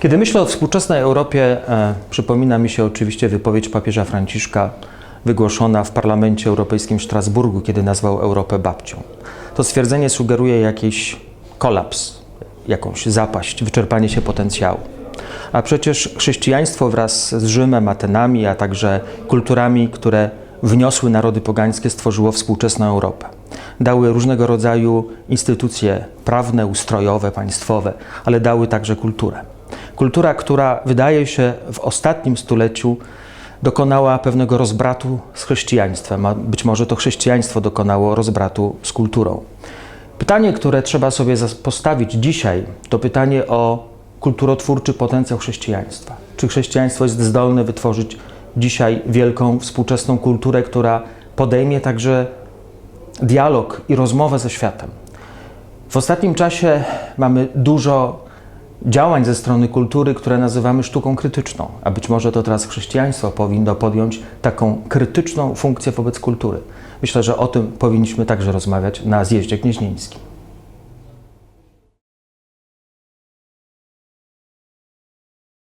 Kiedy myślę o współczesnej Europie, e, przypomina mi się oczywiście wypowiedź papieża Franciszka wygłoszona w Parlamencie Europejskim w Strasburgu, kiedy nazwał Europę babcią. To stwierdzenie sugeruje jakiś kolaps, jakąś zapaść, wyczerpanie się potencjału. A przecież chrześcijaństwo wraz z Rzymem, Atenami, a także kulturami, które wniosły narody pogańskie, stworzyło współczesną Europę. Dały różnego rodzaju instytucje prawne, ustrojowe, państwowe, ale dały także kulturę. Kultura, która wydaje się w ostatnim stuleciu dokonała pewnego rozbratu z chrześcijaństwem, a być może to chrześcijaństwo dokonało rozbratu z kulturą. Pytanie, które trzeba sobie postawić dzisiaj, to pytanie o kulturotwórczy potencjał chrześcijaństwa. Czy chrześcijaństwo jest zdolne wytworzyć dzisiaj wielką, współczesną kulturę, która podejmie także dialog i rozmowę ze światem? W ostatnim czasie mamy dużo działań ze strony kultury, które nazywamy sztuką krytyczną, a być może to teraz chrześcijaństwo powinno podjąć taką krytyczną funkcję wobec kultury. Myślę, że o tym powinniśmy także rozmawiać na zjeździe gnieźnieńskim.